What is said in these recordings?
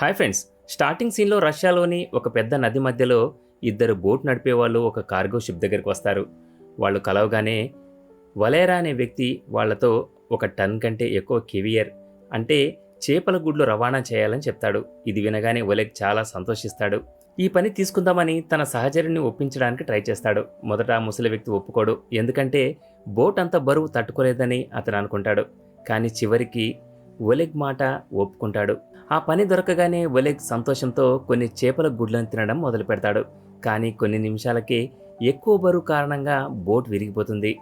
Hi friends starting సీన్లో రష్యాలోని ఒక పెద్ద నది మధ్యలో ఇద్దరు బోట్ నడిపే వాళ్ళు ఒక కార్గో షిప్ దగ్గరికి వస్తారు. వాళ్ళు కలవగానే వలేరా అనే వ్యక్తి వాళ్ళతో ఒక టన్ కంటే ఎక్కువ కెవియర్ అంటే చేపల గుడ్లు రవాణా చేయాలని చెప్తాడు. ఇది వినగానే ఒలెగ్ చాలా సంతోషిస్తాడు. ఈ పని తీసుకుందామని తన సహచరుని ఒప్పించడానికి ట్రై చేస్తాడు. మొదట ముసలి వ్యక్తి ఒప్పుకోడు. ఎందుకంటే బోట్ అంత బరువు తట్టుకోలేదని అతను అనుకుంటాడు. కానీ చివరికి ఒలెగ్ మాట ఒప్పుకుంటాడు. ఆ పని దొరకగానే ఒలెగ్ సంతోషంతో కొన్ని చేపల గుడ్లను తినడం మొదలు పెడతాడు కానీ కొన్ని నిమిషాలకే ఎక్కువ బరువు కారణంగా బోట్ విరిగిపోతుంది.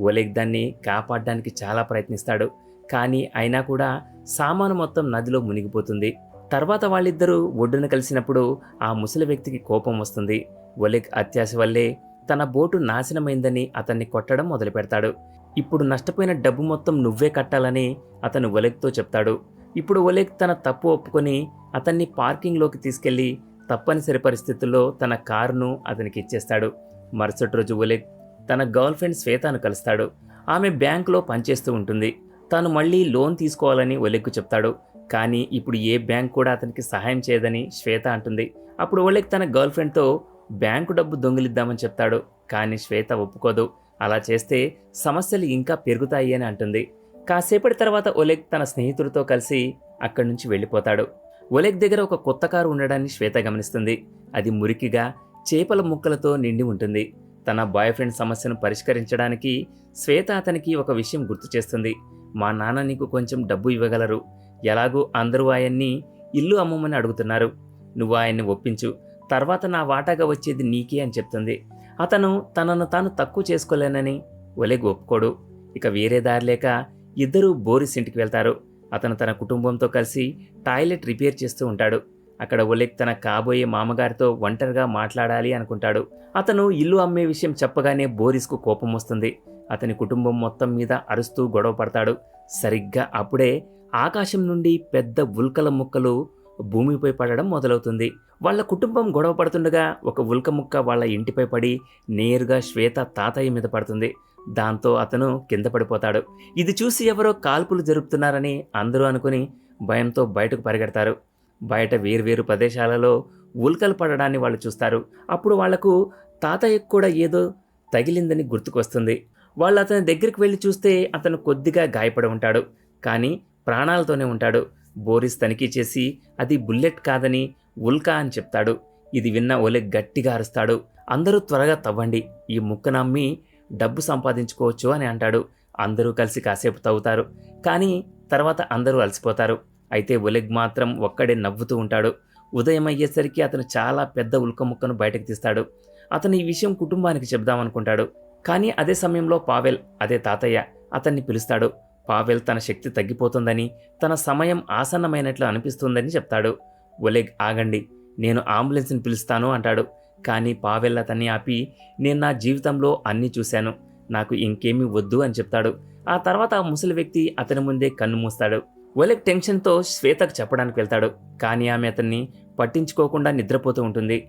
ఒలెగ్ దాన్ని కాపాడడానికి చాలా ప్రయత్నిస్తాడు. కానీ అయినా కూడా సామాను మొత్తం నదిలో మునిగిపోతుంది. తర్వాత వాళ్ళిద్దరూ ఒడ్డున కలిసినప్పుడు ఆ ముసలి వ్యక్తికి కోపం వస్తుంది. ఒలెగ్ అత్యాశ వల్లే తన బోటు నాశనమైందని అతన్ని కొట్టడం మొదలు పెడతాడు ఇప్పుడు నష్టపోయిన డబ్బు మొత్తం నువ్వే కట్టాలని అతను ఒలెగ్తో చెప్తాడు. ఇప్పుడు ఒలేక్ తన తప్పు ఒప్పుకొని అతన్ని పార్కింగ్లోకి తీసుకెళ్ళి తప్పనిసరి పరిస్థితుల్లో తన కారును అతనికి ఇచ్చేస్తాడు. మరుసటి రోజు ఒలేక్ తన గర్ల్ ఫ్రెండ్ శ్వేతను కలుస్తాడు. ఆమె బ్యాంకులో పనిచేస్తూ ఉంటుంది. తాను మళ్ళీ లోన్ తీసుకోవాలని ఒలెగ్కు చెప్తాడు. కానీ ఇప్పుడు ఏ బ్యాంక్ కూడా అతనికి సహాయం చేయదని శ్వేత అంటుంది. అప్పుడు ఒలెక్ తన గర్ల్ ఫ్రెండ్తో బ్యాంకు డబ్బు దొంగిలిద్దామని చెప్తాడు. కానీ శ్వేత ఒప్పుకోదు. అలా చేస్తే సమస్యలు ఇంకా పెరుగుతాయి అని అంటుంది. కాసేపటి తర్వాత ఒలెగ్ తన స్నేహితుడితో కలిసి అక్కడి నుంచి వెళ్ళిపోతాడు. ఒలెగ్ దగ్గర ఒక కొత్త కారు ఉండడాన్ని శ్వేత గమనిస్తుంది. అది మురికిగా చేపల ముక్కలతో నిండి ఉంటుంది. తన బాయ్ ఫ్రెండ్ సమస్యను పరిష్కరించడానికి శ్వేత అతనికి ఒక విషయం గుర్తు చేస్తుంది. మా నాన్న నీకు కొంచెం డబ్బు ఇవ్వగలరు. ఎలాగూ అందరూ ఆయన్ని ఇల్లు అమ్మమని అడుగుతున్నారు. నువ్వు ఆయన్ని ఒప్పించు. తర్వాత నా వాటాగా వచ్చేది నీకే అని చెప్తుంది. అతను తనను తాను తక్కువ చేసుకోలేనని ఒలెగ్ ఒప్పుకోడు. ఇక వేరే దారి లేక ఇద్దరూ బోరిస్ ఇంటికి వెళ్తారు. అతను తన కుటుంబంతో కలిసి టాయిలెట్ రిపేర్ చేస్తూ ఉంటాడు. అక్కడ ఒలెక్ తన కాబోయే మామగారితో ఒంటరిగా మాట్లాడాలి అనుకుంటాడు. అతను ఇల్లు అమ్మే విషయం చెప్పగానే బోరిస్కు కోపం వస్తుంది. అతని కుటుంబం మొత్తం మీద అరుస్తూ గొడవ పడతాడు. సరిగ్గా అప్పుడే ఆకాశం నుండి పెద్ద ఉల్కల ముక్కలు భూమిపై పడడం మొదలవుతుంది. వాళ్ళ కుటుంబం గొడవ పడుతుండగా ఒక ఉల్క ముక్క వాళ్ళ ఇంటిపై పడి నేరుగా శ్వేత తాతయ్య మీద పడుతుంది. దాంతో అతను కింద పడిపోతాడు. ఇది చూసి ఎవరో కాల్పులు జరుపుతున్నారని అందరూ అనుకుని భయంతో బయటకు పరిగెడతారు. బయట వేర్వేరు ప్రదేశాలలో ఉల్కలు పడడాన్ని వాళ్ళు చూస్తారు. అప్పుడు వాళ్ళకు తాతయ్యకు కూడా ఏదో తగిలిందని గుర్తుకొస్తుంది. వాళ్ళు అతని దగ్గరికి వెళ్ళి చూస్తే అతను కొద్దిగా గాయపడి ఉంటాడు. కానీ ప్రాణాలతోనే ఉంటాడు. బోరిస్ తనిఖీ చేసి అది బుల్లెట్ కాదని ఉల్కా అని చెప్తాడు. ఇది విన్న ఒలెగ్ గట్టిగా అరుస్తాడు. అందరూ త్వరగా తవ్వండి. ఈ ముక్క నమ్మి డబ్బు సంపాదించుకోవచ్చు అని అంటాడు. అందరూ కలిసి కాసేపు తవ్వుతారు. కానీ తర్వాత అందరూ అలసిపోతారు. అయితే ఒలెగ్ మాత్రం ఒక్కడే నవ్వుతూ ఉంటాడు. ఉదయం అయ్యేసరికి అతను చాలా పెద్ద ఉల్క ముక్కను బయటకు తీస్తాడు. అతను ఈ విషయం కుటుంబానికి చెప్దామనుకుంటాడు కానీ అదే సమయంలో పావెల్ అదే తాతయ్య అతన్ని పిలుస్తాడు. పావెల్ తన శక్తి తగ్గిపోతుందని తన సమయం ఆసన్నమైనట్లు అనిపిస్తుందని చెప్తాడు. ఒలెగ్ ఆగండి. నేను అంబులెన్స్ని పిలుస్తాను అంటాడు. కానీ పావెల్ అతన్ని ఆపి నేను నా జీవితంలో అన్నీ చూశాను. నాకు ఇంకేమీ వద్దు అని చెప్తాడు. ఆ తర్వాత ఆ ముసలి వ్యక్తి అతని ముందే కన్ను మూస్తాడు. ఒలెక్ టెన్షన్తో శ్వేతకు చెప్పడానికి వెళ్తాడు. కానీ ఆమె అతన్ని పట్టించుకోకుండా నిద్రపోతూ ఉంటుంది.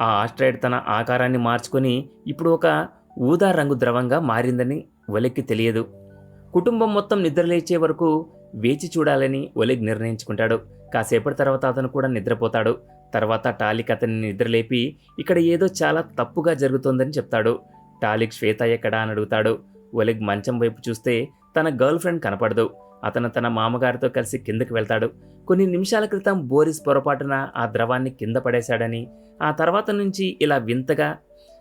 ఆ ఆస్ట్రాయిడ్ తన ఆకారాన్ని మార్చుకొని ఇప్పుడు ఒక ఊదా రంగు ద్రవంగా మారిందని ఒలెక్కి తెలియదు. కుటుంబం మొత్తం నిద్రలేచే వరకు వేచి చూడాలని ఒలెగ్ నిర్ణయించుకుంటాడు. కాసేపటి తర్వాత అతను కూడా నిద్రపోతాడు. తర్వాత టాలిక్ అతన్ని నిద్రలేపి ఇక్కడ ఏదో చాలా తప్పుగా జరుగుతోందని చెప్తాడు. టాలిక్ శ్వేత ఎక్కడా? అని అడుగుతాడు. ఒలెగ్ మంచం వైపు చూస్తే తన గర్ల్ ఫ్రెండ్ కనపడదు. అతను తన మామగారితో కలిసి కిందకి వెళ్తాడు. కొన్ని నిమిషాల క్రితం బోరిస్ పొరపాటున ఆ ద్రవాన్ని కింద పడేశాడని ఆ తర్వాత నుంచి ఇలా వింతగా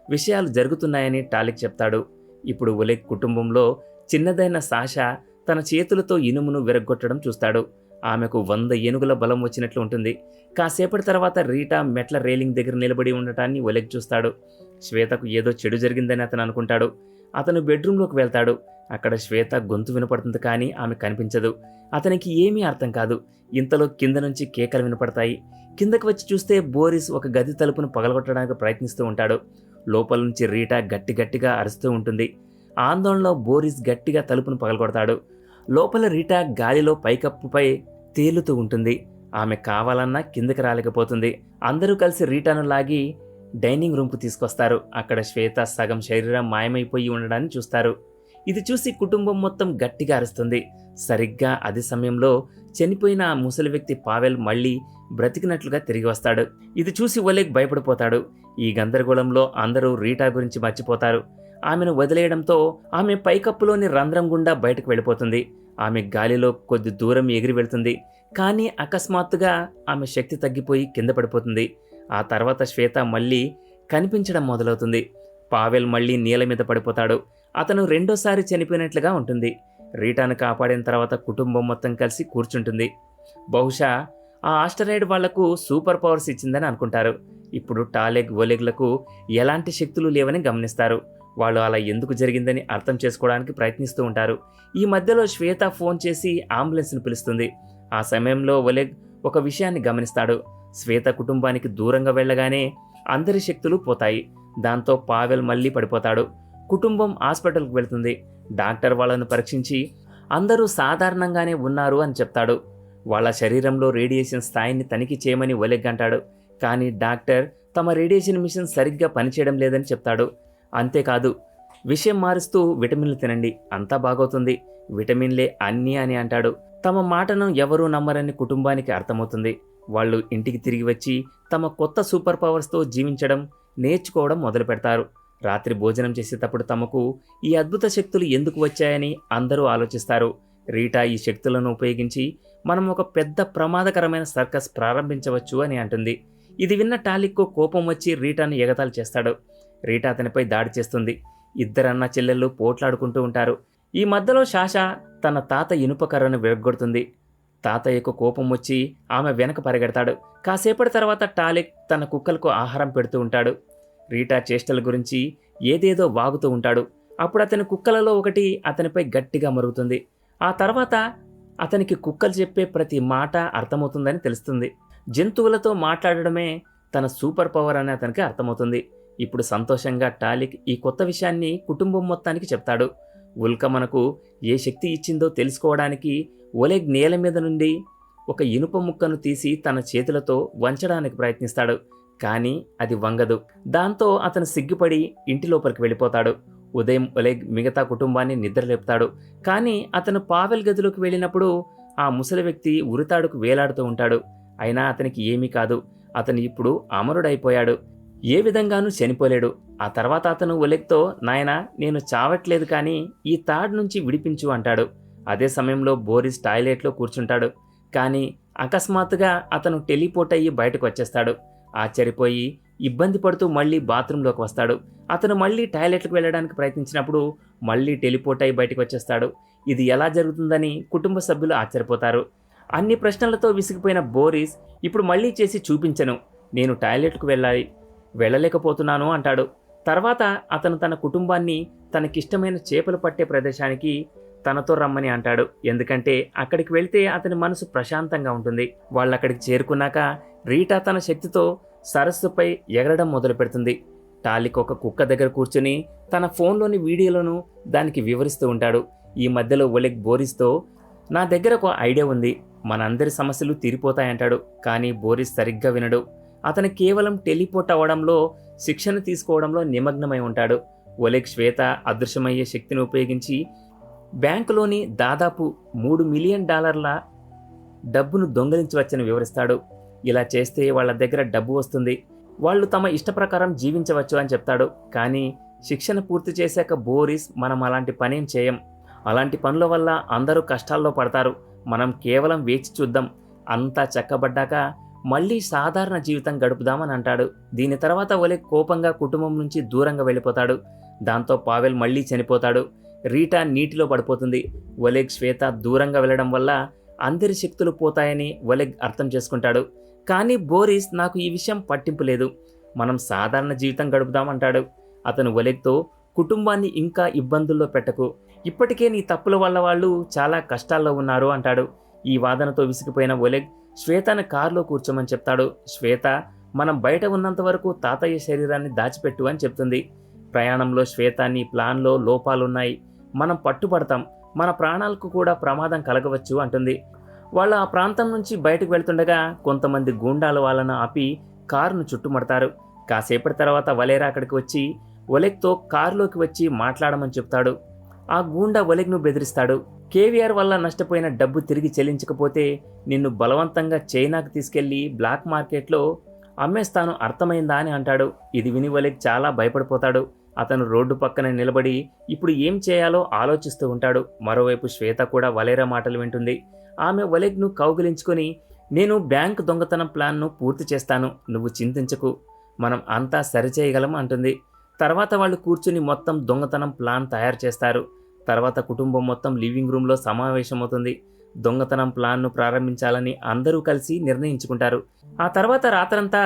విషయాలు జరుగుతున్నాయని టాలిక్ చెప్తాడు. ఇప్పుడు ఒలెగ్ కుటుంబంలో చిన్నదైన సాష తన చేతులతో ఇనుమును విరగ్గొట్టడం చూస్తాడు. ఆమెకు వంద ఏనుగుల బలం వచ్చినట్లు ఉంటుంది. కాసేపటి తర్వాత రీటా మెట్ల రేలింగ్ దగ్గర నిలబడి ఉండటాన్ని ఒలెగ్ చూస్తాడు. శ్వేతకు ఏదో చెడు జరిగిందని అతను అనుకుంటాడు. అతను బెడ్రూమ్లోకి వెళ్తాడు. అక్కడ శ్వేత గొంతు వినపడుతుంది కానీ ఆమె కనిపించదు. అతనికి ఏమీ అర్థం కాదు. ఇంతలో కింద నుంచి కేకలు వినపడతాయి. కిందకి వచ్చి చూస్తే బోరిస్ ఒక గది తలుపును పగలగొట్టడానికి ప్రయత్నిస్తూ ఉంటాడు. లోపల నుంచి రీటా గట్టి గట్టిగా అరుస్తూ ఉంటుంది. ఆందోళనలో బోరిస్ గట్టిగా తలుపును పగలగొడతాడు. లోపల రీటా గాలిలో పైకప్పుపై తేలుతూ ఉంటుంది. ఆమె కావాలన్నా కిందకి రాలేకపోతుంది. అందరూ కలిసి రీటాను లాగి డైనింగ్ రూమ్కు తీసుకొస్తారు. అక్కడ శ్వేత సగం శరీరం మాయమైపోయి ఉండడాన్ని చూస్తారు. ఇది చూసి కుటుంబం మొత్తం గట్టిగా అరుస్తుంది. సరిగ్గా అదే సమయంలో చనిపోయిన ఆ ముసలి వ్యక్తి పావెల్ మళ్ళీ బ్రతికినట్లుగా తిరిగి వస్తాడు. ఇది చూసి ఒలేక్ భయపడిపోతాడు. ఈ గందరగోళంలో అందరూ రీటా గురించి మర్చిపోతారు. ఆమెను వదిలేయడంతో ఆమె పైకప్పులోని రంధ్రం గుండా బయటకు వెళ్ళిపోతుంది. ఆమె గాలిలో కొద్ది దూరం ఎగిరి వెళ్తుంది. కానీ అకస్మాత్తుగా ఆమె శక్తి తగ్గిపోయి కింద పడిపోతుంది. ఆ తర్వాత శ్వేత మళ్ళీ కనిపించడం మొదలవుతుంది. పావెల్ మళ్ళీ నీల మీద పడిపోతాడు. అతను రెండోసారి చనిపోయినట్లుగా ఉంటుంది. రీటాను కాపాడిన తర్వాత కుటుంబం మొత్తం కలిసి కూర్చుంటుంది. బహుశా ఆ ఆస్టరాయిడ్ వాళ్ళకు సూపర్ పవర్స్ ఇచ్చిందని అనుకుంటారు. ఇప్పుడు టాలెగ్ ఒలెగ్లకు ఎలాంటి శక్తులు లేవని గమనిస్తారు. వాళ్ళు అలా ఎందుకు జరిగిందని అర్థం చేసుకోవడానికి ప్రయత్నిస్తూ ఉంటారు. ఈ మధ్యలో శ్వేత ఫోన్ చేసి అంబులెన్స్ను పిలుస్తుంది. ఆ సమయంలో ఒలెగ్ ఒక విషయాన్ని గమనిస్తాడు. శ్వేత కుటుంబానికి దూరంగా వెళ్ళగానే అందరి శక్తులు పోతాయి. దాంతో పావెల్ మళ్ళీ పడిపోతాడు. కుటుంబం హాస్పిటల్కి వెళ్తుంది. డాక్టర్ వాళ్ళను పరీక్షించి అందరూ సాధారణంగానే ఉన్నారు అని చెప్తాడు. వాళ్ళ శరీరంలో రేడియేషన్ స్థాయిని తనిఖీ చేయమని ఒలెగ్ అంటాడు. కానీ డాక్టర్ తమ రేడియేషన్ మిషన్ సరిగ్గా పనిచేయడం లేదని చెప్తాడు. అంతేకాదు విషయం మారుస్తూ విటమిన్లు తినండి అంతా బాగవుతుంది. విటమిన్లే అన్నీ అని అంటాడు. తమ మాటను ఎవరూ నమ్మరని కుటుంబానికి అర్థమవుతుంది. వాళ్ళు ఇంటికి తిరిగి వచ్చి తమ కొత్త సూపర్ పవర్స్తో జీవించడం నేర్చుకోవడం మొదలు పెడతారు. రాత్రి భోజనం చేసేటప్పుడు తమకు ఈ అద్భుత శక్తులు ఎందుకు వచ్చాయని అందరూ ఆలోచిస్తారు. రీటా ఈ శక్తులను ఉపయోగించి మనం ఒక పెద్ద ప్రమాదకరమైన సర్కస్ ప్రారంభించవచ్చు అని అంటుంది. ఇది విన్న టాలిక్కు కోపం వచ్చి రీటాను ఎగతాలు చేస్తాడు. రీటా అతనిపై దాడి చేస్తుంది. ఇద్దరన్న చెల్లెళ్ళు పోట్లాడుకుంటూ ఉంటారు. ఈ మధ్యలో శాష తన తాత ఇనుప కర్రను విరగొడుతుంది తాతయ్యకు కోపం వచ్చి ఆమె వెనక పరిగెడతాడు. కాసేపటి తర్వాత టాలిక్ తన కుక్కలకు ఆహారం పెడుతూ ఉంటాడు. రీటా చేష్టల గురించి ఏదేదో వాగుతూ ఉంటాడు. అప్పుడు అతని కుక్కలలో ఒకటి అతనిపై గట్టిగా మరుగుతుంది. ఆ తర్వాత అతనికి కుక్కలు చెప్పే ప్రతి మాట అర్థమవుతుందని తెలుస్తుంది. జంతువులతో మాట్లాడడమే తన సూపర్ పవర్ అని అతనికి అర్థమవుతుంది. ఇప్పుడు సంతోషంగా టాలిక్ ఈ కొత్త విషయాన్ని కుటుంబం మొత్తానికి చెప్తాడు. ఉల్క మనకు ఏ శక్తి ఇచ్చిందో తెలుసుకోవడానికి ఒలెగ్ నేల మీద నుండి ఒక ఇనుప ముక్కను తీసి తన చేతులతో వంచడానికి ప్రయత్నిస్తాడు. కానీ అది వంగదు. దాంతో అతను సిగ్గుపడి ఇంటి లోపలికి వెళ్ళిపోతాడు. ఉదయం ఒలెగ్ మిగతా కుటుంబాన్ని నిద్రలేపుతాడు. కానీ అతను పావెల్ గదిలోకి వెళ్ళినప్పుడు ఆ ముసలి వ్యక్తి ఉరితాడుకు వేలాడుతూ ఉంటాడు. అయినా అతనికి ఏమీ కాదు. అతను ఇప్పుడు అమరుడైపోయాడు. ఏ విధంగానూ చనిపోలేడు. ఆ తర్వాత అతను ఒలెక్తో నాయన నేను చావట్లేదు కానీ ఈ తాడ్ నుంచి విడిపించు అంటాడు. అదే సమయంలో బోరిస్ టాయిలెట్లో కూర్చుంటాడు. కానీ అకస్మాత్తుగా అతను టెలిపోర్ట్ అయ్యి బయటకు వచ్చేస్తాడు. ఆశ్చర్యపోయి ఇబ్బంది పడుతూ మళ్ళీ బాత్రూంలోకి వస్తాడు. అతను మళ్ళీ టాయిలెట్కి వెళ్ళడానికి ప్రయత్నించినప్పుడు మళ్ళీ టెలిపోర్ట్ అయ్యి బయటకు వచ్చేస్తాడు. ఇది ఎలా జరుగుతుందని కుటుంబ సభ్యులు ఆశ్చర్యపోతారు. అన్ని ప్రశ్నలతో విసిగిపోయిన బోరిస్ ఇప్పుడు మళ్ళీ చేసి చూపించను. నేను టాయిలెట్కు వెళ్ళాలి. వెళ్ళలేకపోతున్నాను అంటాడు. తర్వాత అతను తన కుటుంబాన్ని తనకిష్టమైన చేపలు పట్టే ప్రదేశానికి తనతో రమ్మని అంటాడు. ఎందుకంటే అక్కడికి వెళ్తే అతని మనసు ప్రశాంతంగా ఉంటుంది. వాళ్ళక్కడికి చేరుకున్నాక రీటా తన శక్తితో సరస్సుపై ఎగరడం మొదలు పెడుతుంది. టాలిక్ ఒక కుక్క దగ్గర కూర్చుని తన ఫోన్లోని వీడియోలను దానికి వివరిస్తూ ఉంటాడు. ఈ మధ్యలో ఒలెగ్ బోరిస్తో నా దగ్గర ఒక ఐడియా ఉంది. మనందరి సమస్యలు తీరిపోతాయంటాడు. కానీ బోరిస్ సరిగ్గా వినడు. అతను కేవలం టెలిపోర్ట్ అవ్వడంలో శిక్షణ తీసుకోవడంలో నిమగ్నమై ఉంటాడు. ఒలెక్ శ్వేత అదృశ్యమయ్యే శక్తిని ఉపయోగించి బ్యాంకులోని దాదాపు మూడు మిలియన్ డాలర్ల డబ్బును దొంగిలించవచ్చని వివరిస్తాడు. ఇలా చేస్తే వాళ్ళ దగ్గర డబ్బు వస్తుంది. వాళ్ళు తమ ఇష్టప్రకారం జీవించవచ్చు అని చెప్తాడు. కానీ శిక్షణ పూర్తి చేశాక బోరిస్ మనం అలాంటి పనేం చేయం. అలాంటి పనుల వల్ల అందరూ కష్టాల్లో పడతారు. మనం కేవలం వేచి చూద్దాం. అంతా చక్కబడ్డాక మళ్ళీ సాధారణ జీవితం గడుపుదామని అంటాడు. దీని తర్వాత ఒలే కోపంగా కుటుంబం నుంచి దూరంగా వెళ్ళిపోతాడు. దాంతో పావెల్ మళ్ళీ చనిపోతాడు. రీటా నీటిలో పడిపోతుంది. ఒలెగ్ శ్వేత దూరంగా వెళ్ళడం వల్ల అందరి శక్తులు పోతాయని ఒలెగ్ అర్థం చేసుకుంటాడు. కానీ బోరిస్ నాకు ఈ విషయం పట్టింపు లేదు. మనం సాధారణ జీవితం గడుపుదామంటాడు. అతను ఒలెగ్తో కుటుంబాన్ని ఇంకా ఇబ్బందుల్లో పెట్టకు. ఇప్పటికే నీ తప్పుల వల్ల వాళ్ళు చాలా కష్టాల్లో ఉన్నారు అంటాడు. ఈ వాదనతో విసిగిపోయిన ఒలెగ్ శ్వేతను కారులో కూర్చోమని చెప్తాడు. శ్వేత మనం బయట ఉన్నంత వరకు తాతయ్య శరీరాన్ని దాచిపెట్టు అని చెప్తుంది. ప్రయాణంలో శ్వేత నీ ప్లాన్లో లోపాలున్నాయి. మనం పట్టుబడతాం. మన ప్రాణాలకు కూడా ప్రమాదం కలగవచ్చు అంటుంది. వాళ్ళు ఆ ప్రాంతం నుంచి బయటకు వెళ్తుండగా కొంతమంది గూండాలు వాళ్ళను ఆపి కారును చుట్టుముడతారు. కాసేపటి తర్వాత వలేరా అక్కడికి వచ్చి ఒలెక్తో కారులోకి వచ్చి మాట్లాడమని చెప్తాడు. ఆ గూండా ఒలెగ్ను బెదిరిస్తాడు. కేవీఆర్ వల్ల నష్టపోయిన డబ్బు తిరిగి చెల్లించకపోతే నిన్ను బలవంతంగా చైనాకు తీసుకెళ్ళి బ్లాక్ మార్కెట్లో అమ్మేస్తాను అర్థమైందా అని అంటాడు. ఇది విని ఒలెగ్ చాలా భయపడిపోతాడు. అతను రోడ్డు పక్కన నిలబడి ఇప్పుడు ఏం చేయాలో ఆలోచిస్తూ ఉంటాడు. మరోవైపు శ్వేత కూడా వలేరా మాటలు వింటుంది. ఆమె వలెగ్ను కౌగిలించుకొని నేను బ్యాంక్ దొంగతనం ప్లాన్ను పూర్తి చేస్తాను. నువ్వు చింతించకు. మనం అంతా సరిచేయగలం అంటుంది. తర్వాత వాళ్ళు కూర్చుని మొత్తం దొంగతనం ప్లాన్ తయారు చేస్తారు. తర్వాత కుటుంబం మొత్తం లివింగ్ రూమ్లో సమావేశమవుతుంది. దొంగతనం ప్లాన్ను ప్రారంభించాలని అందరూ కలిసి నిర్ణయించుకుంటారు. ఆ తర్వాత రాత్రంతా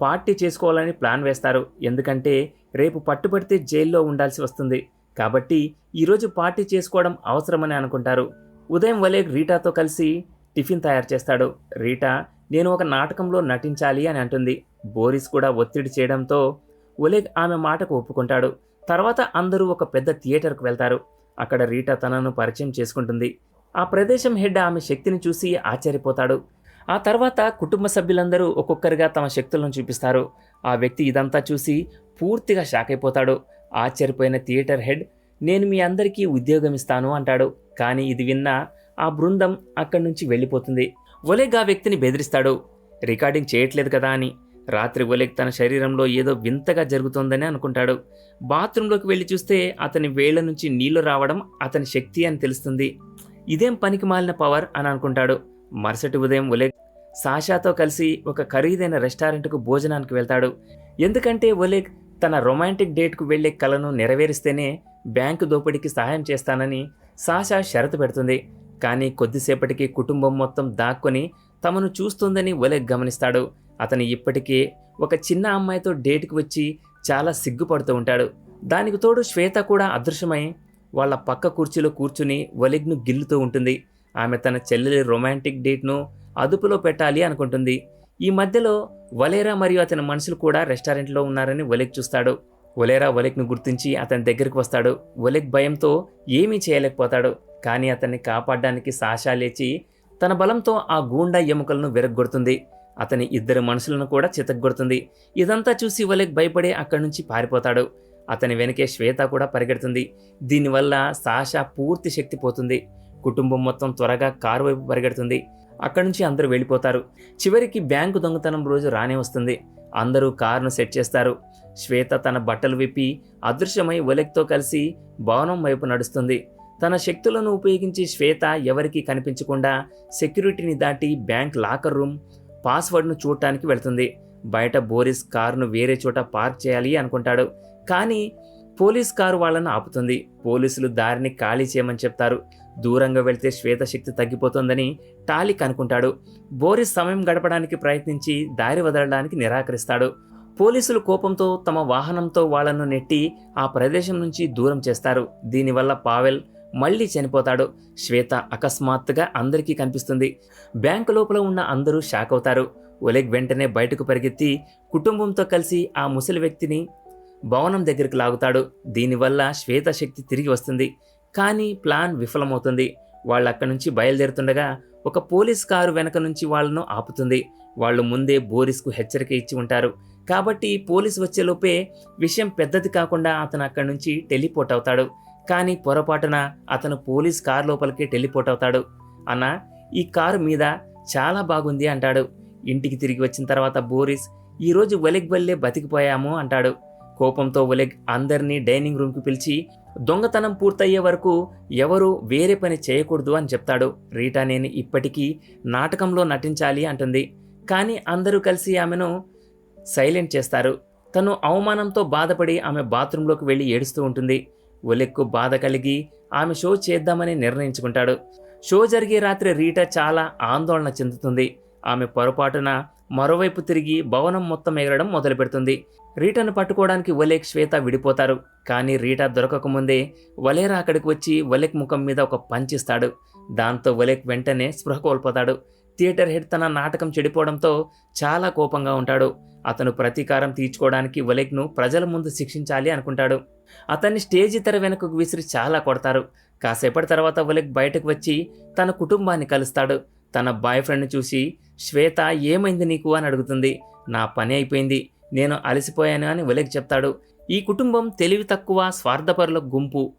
పార్టీ చేసుకోవాలని ప్లాన్ వేస్తారు. ఎందుకంటే రేపు పట్టుబడితే జైల్లో ఉండాల్సి వస్తుంది. కాబట్టి ఈరోజు పార్టీ చేసుకోవడం అవసరమని అనుకుంటారు. ఉదయం వలే రీటాతో కలిసి టిఫిన్ తయారు చేస్తాడు. రీటా నేను ఒక నాటకంలో నటించాలి అని అంటుంది. బోరిస్ కూడా ఒత్తిడి చేయడంతో ఒలేగ్ ఆమె మాటకు ఒప్పుకుంటాడు. తర్వాత అందరూ ఒక పెద్ద థియేటర్కు వెళ్తారు. అక్కడ రీటా తనను పరిచయం చేసుకుంటుంది. ఆ ప్రదేశం హెడ్ ఆమె శక్తిని చూసి ఆశ్చర్యపోతాడు. ఆ తర్వాత కుటుంబ సభ్యులందరూ ఒక్కొక్కరిగా తమ శక్తులను చూపిస్తారు. ఆ వ్యక్తి ఇదంతా చూసి పూర్తిగా షాక్ అయిపోతాడు. ఆశ్చర్యపోయిన థియేటర్ హెడ్ నేను మీ అందరికీ ఉద్యోగం ఇస్తాను అంటాడు. కానీ ఇది విన్న ఆ బృందం అక్కడి నుంచి వెళ్ళిపోతుంది. ఒలేగ్ ఆ వ్యక్తిని బెదిరిస్తాడు. రికార్డింగ్ చేయట్లేదు కదా అని. రాత్రి ఒలిక్ తన శరీరంలో ఏదో వింతగా జరుగుతోందని అనుకుంటాడు. బాత్రూంలోకి వెళ్ళి చూస్తే అతని వేళ్ళ నుంచి నీళ్ళు రావడం అతని శక్తి అని తెలుస్తుంది. ఇదేం పనికి మాలిన పవర్ అని అనుకుంటాడు. మరుసటి ఉదయం ఒలేక్ సాషాతో కలిసి ఒక ఖరీదైన రెస్టారెంట్కు భోజనానికి వెళ్తాడు. ఎందుకంటే ఒలేక్ తన రొమాంటిక్ డేట్కు వెళ్ళే కలను నెరవేరిస్తేనే బ్యాంకు దోపిడీకి సహాయం చేస్తానని సాషా షరతు పెడుతుంది. కానీ కొద్దిసేపటికి కుటుంబం మొత్తం దాక్కొని తమను చూస్తుందని ఒలేక్ గమనిస్తాడు. అతను ఇప్పటికే ఒక చిన్న అమ్మాయితో డేట్కి వచ్చి చాలా సిగ్గుపడుతూ ఉంటాడు. దానికి తోడు శ్వేత కూడా అదృశ్యమై వాళ్ళ పక్క కుర్చీలో కూర్చుని ఒలెగ్ను గిల్లుతూ ఉంటుంది. ఆమె తన చెల్లెలి రొమాంటిక్ డేట్ను అదుపులో పెట్టాలి అనుకుంటుంది. ఈ మధ్యలో వలేరా మరియు అతని మనుషులు కూడా రెస్టారెంట్లో ఉన్నారని ఒలెగ్ చూస్తాడు. ఒలేరా ఒలెగ్ను గుర్తించి అతని దగ్గరికి వస్తాడు. ఒలెగ్ భయంతో ఏమీ చేయలేకపోతాడు. కానీ అతన్ని కాపాడడానికి సాషా లేచి తన బలంతో ఆ గూండా ఎముకలను విరగ్గొడుతుంది. అతని ఇద్దరు మనుషులను కూడా చితగ్గొడుతుంది ఇదంతా చూసి ఒలెగ్ భయపడి అక్కడి నుంచి పారిపోతాడు. అతని వెనకే శ్వేత కూడా పరిగెడుతుంది. దీనివల్ల సాషా పూర్తి శక్తి పోతుంది. కుటుంబం మొత్తం త్వరగా కారు వైపు పరిగెడుతుంది. అక్కడి నుంచి అందరూ వెళ్ళిపోతారు. చివరికి బ్యాంకు దొంగతనం రోజు రానే వస్తుంది. అందరూ కారును సెట్ చేస్తారు. శ్వేత తన బట్టలు విప్పి అదృశ్యమై ఒలెక్తో కలిసి భవనం వైపు నడుస్తుంది. తన శక్తులను ఉపయోగించి శ్వేత ఎవరికీ కనిపించకుండా సెక్యూరిటీని దాటి బ్యాంక్ లాకర్ రూమ్ పాస్వర్డ్ను చూడటానికి వెళ్తుంది. బయట బోరిస్ కారును వేరే చోట పార్క్ చేయాలి అనుకుంటాడు. కానీ పోలీస్ కారు వాళ్ళను ఆపుతుంది. పోలీసులు దారిని ఖాళీ చేయమని చెప్తారు. దూరంగా వెళ్తే శ్వేత శక్తి తగ్గిపోతుందని టాలిక్ అనుకుంటాడు బోరిస్ సమయం గడపడానికి ప్రయత్నించి దారి వదలడానికి నిరాకరిస్తాడు. పోలీసులు కోపంతో తమ వాహనంతో వాళ్ళను నెట్టి ఆ ప్రదేశం నుంచి దూరం చేస్తారు. దీనివల్ల పావెల్ మళ్ళీ చనిపోతాడు. శ్వేత అకస్మాత్తుగా అందరికీ కనిపిస్తుంది. బ్యాంకు లోపల ఉన్న అందరూ షాక్ అవుతారు. ఒలెగ్ వెంటనే బయటకు పరిగెత్తి కుటుంబంతో కలిసి ఆ ముసలి వ్యక్తిని భవనం దగ్గరికి లాగుతాడు. దీనివల్ల శ్వేత శక్తి తిరిగి వస్తుంది. కానీ ప్లాన్ విఫలమవుతుంది. వాళ్ళు అక్కడి నుంచి బయలుదేరుతుండగా ఒక పోలీస్ కారు వెనక నుంచి వాళ్ళను ఆపుతుంది. వాళ్ళు ముందే బోరిస్కు హెచ్చరిక ఇచ్చి ఉంటారు. కాబట్టి పోలీసు వచ్చేలోపే విషయం పెద్దది కాకుండా అతను అక్కడి నుంచి టెలిపోర్ట్ అవుతాడు. కానీ పొరపాటున అతను పోలీస్ కార్ లోపలికి టెలిపోర్ట్ అవుతాడు. అన్న ఈ కారు మీద చాలా బాగుంది అంటాడు. ఇంటికి తిరిగి వచ్చిన తర్వాత బోరిస్ ఈరోజు ఒలెగ్ వల్లే బతికిపోయాము అంటాడు. కోపంతో ఒలెగ్ అందరినీ డైనింగ్ రూమ్కి పిలిచి దొంగతనం పూర్తయ్యే వరకు ఎవరు వేరే పని చేయకూడదు అని చెప్తాడు. రీటా నేను ఇప్పటికీ నాటకంలో నటించాలి అంటుంది. కానీ అందరూ కలిసి ఆమెను సైలెంట్ చేస్తారు. తను అవమానంతో బాధపడి ఆమె బాత్రూంలోకి వెళ్ళి ఏడుస్తూ ఉంటుంది. ఒలెక్కు బాధ కలిగి ఆమె షో చేద్దామని నిర్ణయించుకుంటాడు. షో జరిగే రాత్రి రీటా చాలా ఆందోళన చెందుతుంది. ఆమె పొరపాటున మరోవైపు తిరిగి భవనం మొత్తం ఎగరడం మొదలుపెడుతుంది. రీటాను పట్టుకోవడానికి ఒలేక్ శ్వేత విడిపోతారు. కానీ రీటా దొరకకముందే వలేరా అక్కడికి వచ్చి వలేక్ ముఖం మీద ఒక పంచిస్తాడు దాంతో వలేక్ వెంటనే స్పృహ కోల్పోతాడు. థియేటర్ హెడ్ తన నాటకం చెడిపోవడంతో చాలా కోపంగా ఉంటాడు. అతను ప్రతీకారం తీర్చుకోవడానికి వలేక్ను ప్రజల ముందు శిక్షించాలి అనుకుంటాడు. అతన్ని స్టేజి తెర వెనుకకు విసిరి చాలా కొడతారు. కాసేపటి తర్వాత వలేక్ బయటకు వచ్చి తన కుటుంబాన్ని కలుస్తాడు. తన బాయ్ ఫ్రెండ్ని చూసి శ్వేత ఏమైంది నీకు? అని అడుగుతుంది. నా పని అయిపోయింది. నేను అలసిపోయాను అని ఒలేక్ చెప్తాడు. ఈ కుటుంబం తెలివి తక్కువ స్వార్థపరుల గుంపు.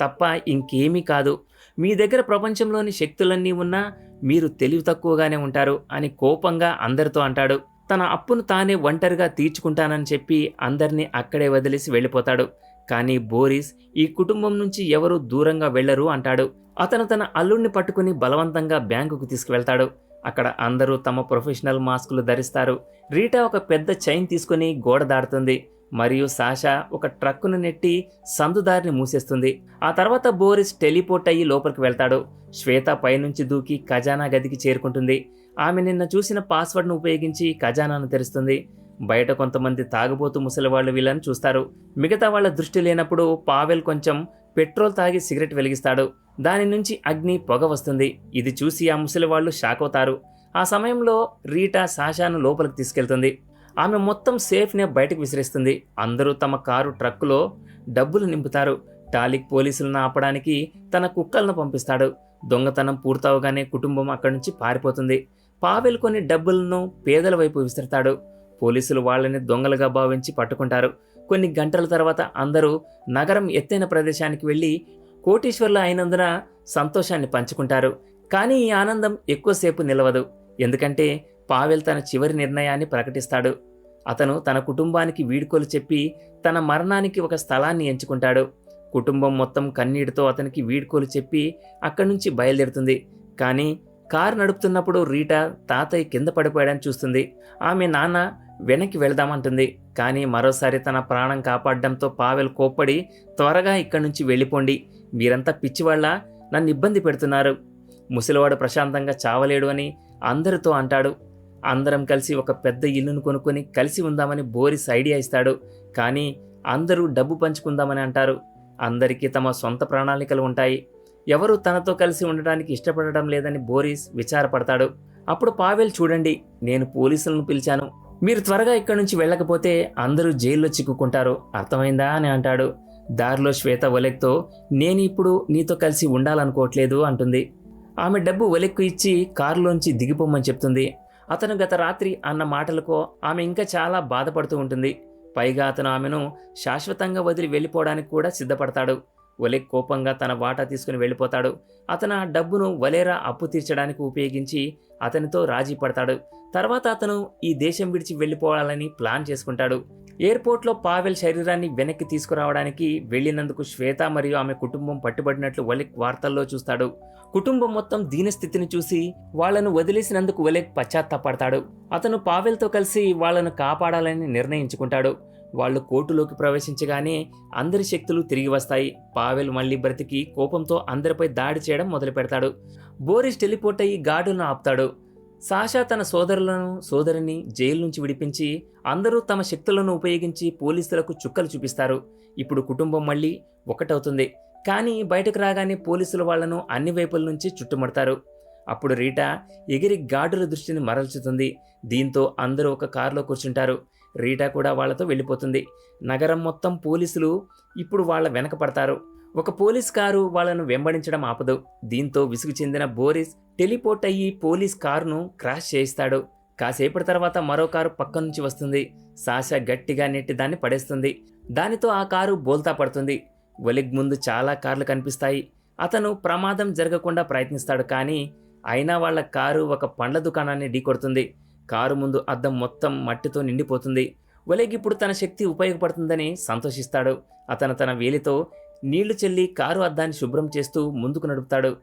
తప్ప ఇంకేమీ కాదు. మీ దగ్గర ప్రపంచంలోని శక్తులన్నీ ఉన్నా మీరు తెలివి తక్కువగానే ఉంటారు అని కోపంగా అందరితో అంటాడు. తన అప్పును తానే ఒంటరిగా తీర్చుకుంటానని చెప్పి అందరినీ అక్కడే వదిలేసి వెళ్ళిపోతాడు. కానీ బోరిస్ ఈ కుటుంబం నుంచి ఎవరూ దూరంగా వెళ్ళరు అంటాడు. అతను తన అల్లుడిని పట్టుకుని బలవంతంగా బ్యాంకుకు తీసుకువెళ్తాడు. అక్కడ అందరూ తమ ప్రొఫెషనల్ మాస్కులు ధరిస్తారు. రీటా ఒక పెద్ద చైన్ తీసుకుని గోడ దాడుతుంది మరియు సాషా ఒక ట్రక్కును నెట్టి సందుదారిని మూసేస్తుంది. ఆ తర్వాత బోరిస్ టెలిపోర్ట్ అయ్యి లోపలికి వెళ్తాడు. శ్వేత పైనుంచి దూకి ఖజానా గదికి చేరుకుంటుంది. ఆమె నిన్న చూసిన పాస్వర్డ్ను ఉపయోగించి ఖజానాను తెరుస్తుంది. బయట కొంతమంది తాగుబోతు ముసలివాళ్ళు వీళ్ళని చూస్తారు. మిగతా వాళ్ళ దృష్టి లేనప్పుడు పావెల్ కొంచెం పెట్రోల్ తాగి సిగరెట్ వెలిగిస్తాడు. దాని నుంచి అగ్ని పొగ వస్తుంది. ఇది చూసి ఆ ముసలివాళ్ళు షాక్ అవుతారు. ఆ సమయంలో రీటా సాషాను లోపలికి తీసుకెళ్తుంది. ఆమె మొత్తం సేఫ్నే బయటకు విసిరేస్తుంది. అందరూ తమ కారు ట్రక్కులో డబ్బులు నింపుతారు. టాలిక్ పోలీసులను ఆపడానికి తన కుక్కలను పంపిస్తాడు. దొంగతనం పూర్తవగానే కుటుంబం అక్కడి నుంచి పారిపోతుంది. పావెల్ కొన్ని డబ్బులను పేదల వైపు విసురుతాడు. పోలీసులు వాళ్ళని దొంగలుగా భావించి పట్టుకుంటారు. కొన్ని గంటల తర్వాత అందరూ నగరం ఎత్తైన ప్రదేశానికి వెళ్ళి కోటీశ్వర్లు అయినందున సంతోషాన్ని పంచుకుంటారు. కానీ ఈ ఆనందం ఎక్కువసేపు నిలవదు. ఎందుకంటే పావెల్ తన చివరి నిర్ణయాన్ని ప్రకటిస్తాడు. అతను తన కుటుంబానికి వీడ్కోలు చెప్పి తన మరణానికి ఒక స్థలాన్ని ఎంచుకుంటాడు. కుటుంబం మొత్తం కన్నీటితో అతనికి వీడ్కోలు చెప్పి అక్కడి నుంచి బయలుదేరుతుంది. కానీ కారు నడుపుతున్నప్పుడు రీటా తాతయ్య కింద పడిపోయాడని చూస్తుంది. ఆమె నాన్న వెనక్కి వెళదామంటుంది. కానీ మరోసారి తన ప్రాణం కాపాడడంతో పావెల్ కోప్పడి త్వరగా ఇక్కడి నుంచి వెళ్ళిపోండి. మీరంతా పిచ్చివాళ్ళ నన్ను ఇబ్బంది పెడుతున్నారు. ముసలివాడు ప్రశాంతంగా చావలేడు అని అందరితో అంటాడు. అందరం కలిసి ఒక పెద్ద ఇల్లును కొనుక్కొని కలిసి ఉందామని బోరిస్ ఐడియా ఇస్తాడు. కానీ అందరూ డబ్బు పంచుకుందామని అంటారు. అందరికీ తమ సొంత ప్రణాళికలు ఉంటాయి. ఎవరు తనతో కలిసి ఉండడానికి ఇష్టపడడం లేదని బోరిస్ విచారపడతాడు. అప్పుడు పావెల్ చూడండి నేను పోలీసులను పిలిచాను. మీరు త్వరగా ఇక్కడి నుంచి వెళ్ళకపోతే అందరూ జైల్లో చిక్కుకుంటారు. అర్థమైందా? అని అంటాడు. దారిలో శ్వేత ఒలెక్తో నేను ఇప్పుడు నీతో కలిసి ఉండాలనుకోవట్లేదు అంటుంది. ఆమె డబ్బు ఒలెక్కు ఇచ్చి కారులోంచి దిగిపోమని చెప్తుంది. అతను గత రాత్రి అన్న మాటలకో ఆమె ఇంకా చాలా బాధపడుతూ ఉంటుంది. పైగా అతను ఆమెను శాశ్వతంగా వదిలి వెళ్ళిపోవడానికి కూడా సిద్ధపడతాడు. ఒలెక్ కోపంగా తన వాటా తీసుకుని వెళ్ళిపోతాడు. అతను ఆ డబ్బును వలేరా అప్పు తీర్చడానికి ఉపయోగించి అతనితో రాజీ పడతాడు. తర్వాత అతను ఈ దేశం విడిచి వెళ్ళిపోవాలని ప్లాన్ చేసుకుంటాడు. ఎయిర్పోర్ట్లో పావెల్ శరీరాన్ని వెనక్కి తీసుకురావడానికి వెళ్ళినందుకు శ్వేత మరియు ఆమె కుటుంబం పట్టుబడినట్లు వలెక్ వార్తల్లో చూస్తాడు. కుటుంబం మొత్తం దీని స్థితిని చూసి వాళ్ళను వదిలేసినందుకు వలెక్ పశ్చాత్తాపడతాడు. అతను పావెల్తో కలిసి వాళ్ళను కాపాడాలని నిర్ణయించుకుంటాడు. వాళ్ళు కోర్టులోకి ప్రవేశించగానే అందరి శక్తులు తిరిగి వస్తాయి. పావెల్ మళ్ళీ బ్రతికి కోపంతో అందరిపై దాడి చేయడం మొదలు పెడతాడు బోరిస్ టెలిపోర్ట్ అయ్యి గాడును ఆపుతాడు. సాషా తన సోదరులను సోదరిని జైలు నుంచి విడిపించి అందరూ తమ శక్తులను ఉపయోగించి పోలీసులకు చుక్కలు చూపిస్తారు. ఇప్పుడు కుటుంబం మళ్ళీ ఒకటవుతుంది. కానీ బయటకు రాగానే పోలీసులు వాళ్ళను అన్ని వైపుల నుంచి చుట్టుముడతారు. అప్పుడు రీటా ఎగిరి గాడుల దృష్టిని మరల్చుతుంది. దీంతో అందరూ ఒక కారులో కూర్చుంటారు. రీటా కూడా వాళ్ళతో వెళ్ళిపోతుంది. నగరం మొత్తం పోలీసులు ఇప్పుడు వాళ్ళ వెనక పడతారు. ఒక పోలీస్ కారు వాళ్ళను వెంబడించడం ఆపదు. దీంతో విసుగు చెందిన బోరిస్ టెలిపోర్ట్ అయ్యి పోలీస్ కారును క్రాష్ చేయిస్తాడు. కాసేపటి తర్వాత మరో కారు పక్క నుంచి వస్తుంది. సాషా గట్టిగా నెట్టి దాన్ని పడేస్తుంది. దానితో ఆ కారు బోల్తా పడుతుంది. ఒలిగ్ ముందు చాలా కార్లు కనిపిస్తాయి. అతను ప్రమాదం జరగకుండా ప్రయత్నిస్తాడు కానీ అయినా వాళ్ళ కారు ఒక పండ్ల దుకాణాన్ని ఢీకొడుతుంది. కారు ముందు అద్దం మొత్తం మట్టితో నిండిపోతుంది. ఒలెగ్ ఇప్పుడు తన శక్తి ఉపయోగపడుతుందని సంతోషిస్తాడు. అతను తన వేలితో నీళ్ళు చెల్లి కారు అద్దాన్ని శుభ్రం చేస్తూ ముందుకు నడుపుతాడు.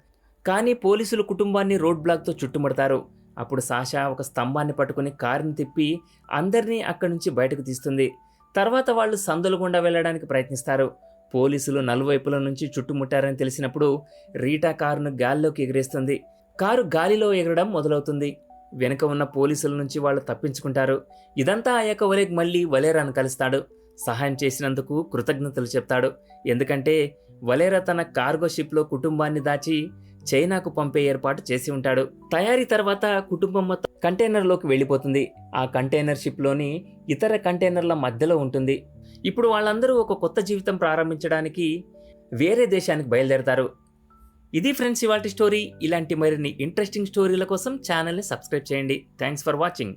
కానీ పోలీసులు కుటుంబాన్ని రోడ్ బ్లాక్తో చుట్టుముడతారు. అప్పుడు సాషా ఒక స్తంభాన్ని పట్టుకుని కారుని తిప్పి అందరినీ అక్కడి నుంచి బయటకు తీస్తుంది. తర్వాత వాళ్ళు సందుల గుండా వెళ్ళడానికి ప్రయత్నిస్తారు. పోలీసులు నలువైపుల నుంచి చుట్టుముట్టారని తెలిసినప్పుడు రీటా కారును గాల్లోకి ఎగిరేస్తుంది. కారు గాలిలో ఎగరడం మొదలవుతుంది. వెనుక ఉన్న పోలీసుల నుంచి వాళ్ళు తప్పించుకుంటారు. ఇదంతా అయ్యాక ఒలేగ్ మళ్ళీ వలేరాను కలుస్తాడు. సహాయం చేసినందుకు కృతజ్ఞతలు చెప్తాడు. ఎందుకంటే వలేరా తన కార్గో షిప్లో కుటుంబాన్ని దాచి చైనాకు పంపే ఏర్పాటు చేసి ఉంటాడు. తయారీ తర్వాత కుటుంబం మొత్తం కంటైనర్లోకి వెళ్ళిపోతుంది. ఆ కంటైనర్ షిప్లోని ఇతర కంటైనర్ల మధ్యలో ఉంటుంది. ఇప్పుడు వాళ్ళందరూ ఒక కొత్త జీవితం ప్రారంభించడానికి వేరే దేశానికి బయలుదేరతారు. ఇది ఫ్రెండ్స్ ఇవాటి స్టోరీ. ఇలాంటి మరిన్ని ఇంట్రెస్టింగ్ స్టోరీల కోసం ఛానల్ని సబ్స్క్రైబ్ చేయండి. Thanks for watching.